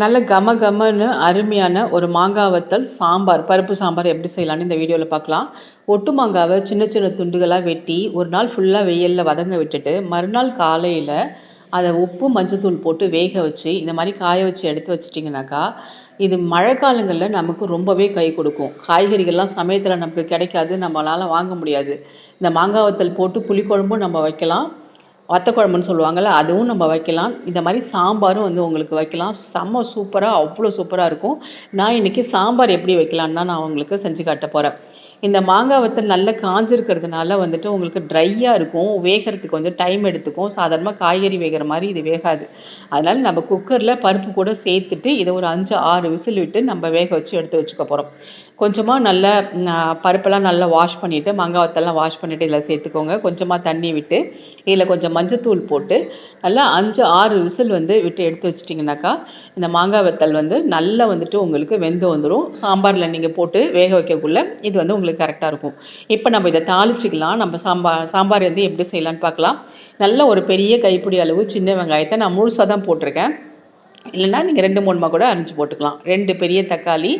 நல்ல கம கமன்னு அருமையான ஒரு மாங்காய் வத்தல் சாம்பார் பருப்பு சாம்பார் எப்படி செய்யலான்னு இந்த வீடியோவில் பார்க்கலாம். ஒட்டு மாங்காவை சின்ன சின்ன துண்டுகளாக வெட்டி ஒரு நாள் ஃபுல்லாக வெயிலில் வதங்க விட்டுட்டு மறுநாள் காலையில் அதை உப்பு மஞ்சத்தூள் போட்டு வேக வச்சு இந்த மாதிரி காய வச்சு எடுத்து வச்சிட்டிங்கனாக்கா இது மழை காலங்களில் நமக்கு ரொம்பவே கை கொடுக்கும். காய்கறிகள்லாம் சமயத்தில் நமக்கு கிடைக்காது நம்மளால் வாங்க முடியாது. இந்த மாங்காய் வத்தல் போட்டு புளிக்குழம்பும் நம்ம வைக்கலாம். வத்த குழம்புன்னு சொல்லுவாங்கள்ல அதுவும் நம்ம வைக்கலாம். இந்த மாதிரி சாம்பாரும் வந்து உங்களுக்கு வைக்கலாம். செம்ம சூப்பராக அவ்வளோ சூப்பராக இருக்கும். நான் இன்றைக்கி சாம்பார் எப்படி வைக்கலான்னு தான் நான் உங்களுக்கு செஞ்சு காட்ட போகிறேன் இந்த மாங்காய் வத்தல் நல்லா காஞ்சிருக்கிறதுனால வந்துட்டு உங்களுக்கு ட்ரையாக இருக்கும். வேகிறதுக்கு கொஞ்சம் டைம் எடுத்துக்கும். சாதாரணமாக காய்கறி வேகிற மாதிரி இது வேகாது. அதனால் நம்ம குக்கரில் பருப்பு கூட சேர்த்துட்டு இதை ஒரு அஞ்சு ஆறு விசில் விட்டு நம்ம வேக வச்சு எடுத்து வச்சுக்க போகிறோம் கொஞ்சமாக நல்லா பருப்பெல்லாம் நல்லா வாஷ் பண்ணிவிட்டு மாங்காய் வத்தெல்லாம் வாஷ் பண்ணிவிட்டு இதில் சேர்த்துக்கோங்க. கொஞ்சமாக தண்ணி விட்டு இதில் கொஞ்சம் மஞ்சத்தூள் போட்டு நல்லா அஞ்சு ஆறு விசில் வந்து விட்டு எடுத்து வச்சிட்டிங்கனாக்கா இந்த மாங்காய் வத்தல் வந்து நல்லா வந்துட்டு உங்களுக்கு வெந்து வந்துடும் சாம்பாரில் நீங்கள் போட்டு வேக வைக்கக்குள்ளே இது வந்து உங்களுக்கு கரெக்டாக இருக்கும். இப்போ நம்ம இதை தாளிச்சிக்கலாம். நம்ம சாம்பார் சாம்பார் வந்து எப்படி செய்யலான்னு பார்க்கலாம். நல்ல ஒரு பெரிய கைப்பிடி அளவு சின்ன வெங்காயத்தை நான் முழுசாக தான் போட்டிருக்கேன். இல்லைன்னா நீங்கள் ரெண்டு மூணுமா கூட அரிஞ்சு போட்டுக்கலாம். ரெண்டு பெரிய தக்காளி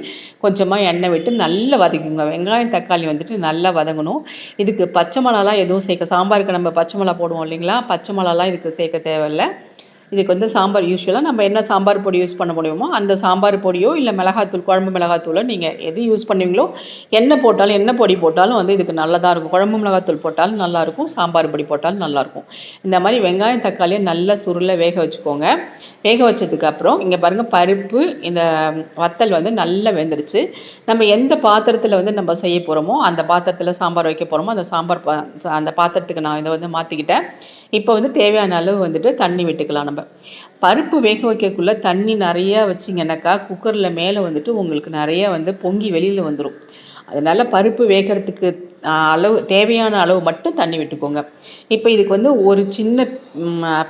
கொஞ்சமாக எண்ணெய் விட்டு நல்லா வதக்குங்க வெங்காயம் தக்காளி வந்துட்டு நல்லா வதங்கணும். இதுக்கு பச்சை மிளகாலாம் எதுவும் சேர்க்க சாம்பாருக்கு நம்ம பச்சை மிளகா போடுவோம் இல்லைங்களா? பச்சை மிளகாலாம் இதுக்கு சேர்க்க தேவையில்லை. இதுக்கு வந்து சாம்பார் யூஸ்வலாக நம்ம என்ன சாம்பார் பொடி யூஸ் பண்ண முடியுமோ அந்த சாம்பார் பொடியோ இல்லை மிளகாத்தூள் குழம்பு மிளகாத்தூளோ நீங்கள் எது யூஸ் பண்ணுவீங்களோ என்ன போட்டாலும் என்ன பொடி போட்டாலும் வந்து இதுக்கு நல்லதாக இருக்கும். குழம்பு மிளகாத்தூள் போட்டாலும் நல்லாயிருக்கும் சாம்பார் பொடி போட்டாலும் நல்லாயிருக்கும் இந்த மாதிரி வெங்காயம் தக்காளியை நல்லா சுருளை வேக வச்சுக்கோங்க. வேக வச்சதுக்கப்புறம் இங்கே பாருங்கள் பருப்பு இந்த வத்தல் வந்து நல்லா வெந்துருச்சு. நம்ம எந்த பாத்திரத்தில் வந்து நம்ம செய்ய போகிறோமோ அந்த பாத்திரத்தில் சாம்பார் வைக்க போகிறோமோ அந்த சாம்பார் அந்த பாத்திரத்துக்கு நான் இதை வந்து மாற்றிக்கிட்டேன் இப்போ வந்து தேவையான அளவு வந்துட்டு தண்ணி விட்டுக்கலாம் நம்ம. பருப்பு வேக வைக்கக்குள்ளே தண்ணி நிறையா வச்சிங்கனாக்கா குக்கரில் மேலே வந்துட்டு உங்களுக்கு நிறையா வந்து பொங்கி வெளியில் வந்துடும் அதனால் பருப்பு வேகிறதுக்கு அளவு தேவையான அளவு மட்டும் தண்ணி விட்டுக்கோங்க. இப்போ இதுக்கு வந்து ஒரு சின்ன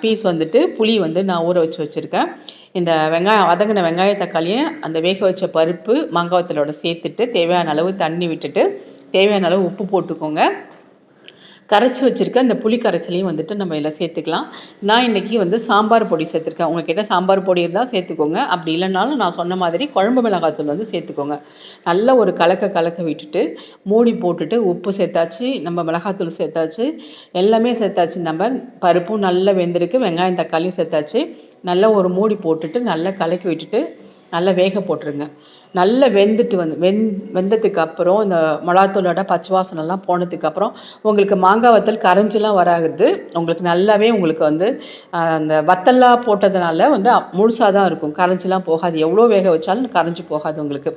பீஸ் வந்துட்டு புளி வந்து நான் ஊற வச்சு வச்சுருக்கேன். இந்த வெங்காயம் வதங்கின வெங்காய தக்காளியை அந்த வேக வச்ச பருப்பு மங்காவத்தலோட சேர்த்துட்டு தேவையான அளவு தண்ணி விட்டுட்டு தேவையான அளவு உப்பு போட்டுக்கோங்க. கரைச்சி வச்சுருக்க அந்த புளி கரைச்சலையும் வந்துட்டு நம்ம இதில் சேர்த்துக்கலாம். நான் இன்றைக்கி வந்து சாம்பார் பொடி சேர்த்துருக்கேன். உங்ககிட்ட சாம்பார் பொடி இருந்தால் சேர்த்துக்கோங்க. அப்படி இல்லைனாலும் நான் சொன்ன மாதிரி குழம்பு மிளகாத்தூள் வந்து சேர்த்துக்கோங்க. நல்ல ஒரு கலக்க கலக்க விட்டுட்டு மூடி போட்டுட்டு உப்பு சேர்த்தாச்சு நம்ம மிளகாத்தூள் சேர்த்தாச்சு எல்லாமே சேர்த்தாச்சு. நம்ம பருப்பும் நல்லா வெந்திருக்கு வெங்காயம் தக்காளியும் சேர்த்தாச்சு. நல்லா ஒரு மூடி போட்டுட்டு நல்லா கலக்கி விட்டுட்டு நல்லா வேக போட்டுருங்க. நல்லா வெந்துட்டு வந்து வெந் வெந்ததுக்கு அப்புறம் இந்த மிளகாத்தூளோட பச்சை வாசனைலாம் போனதுக்கப்புறம் உங்களுக்கு மாங்காய் வத்தல் கரைஞ்சிலாம் வராது. உங்களுக்கு நல்லாவே உங்களுக்கு வந்து அந்த வத்தல்லாம் போட்டதுனால வந்து முழுசாக தான் இருக்கும். கரைஞ்சிலாம் போகாது. எவ்வளோ வேக வச்சாலும் கரைஞ்சி போகாது உங்களுக்கு.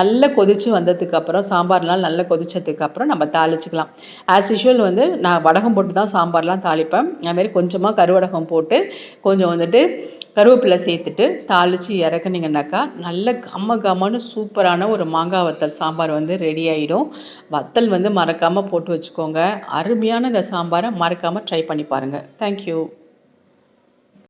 நல்லா கொதித்து வந்ததுக்கப்புறம் சாம்பார்லாம் நல்லா கொதிச்சதுக்கப்புறம் நம்ம தாளிச்சிக்கலாம். ஆஸ் யூஷுவல் வந்து நான் வடகம் போட்டு தான் சாம்பார்லாம் தாளிப்பேன். அதுமாரி கொஞ்சமாக கருவடகம் போட்டு கொஞ்சம் வந்துட்டு கருவேப்பிலை சேர்த்துட்டு தாளித்து இறக்குனீங்கன்னாக்கா நல்ல கம்ம கம்மன்னு சூப்பரான ஒரு மாங்காய் வத்தல் சாம்பார் வந்து ரெடி ஆகிடும் வத்தல் வந்து மறக்காமல் போட்டு வச்சுக்கோங்க. அருமையான இந்த சாம்பாரை மறக்காமல் ட்ரை பண்ணி பாருங்கள் தேங்க்யூ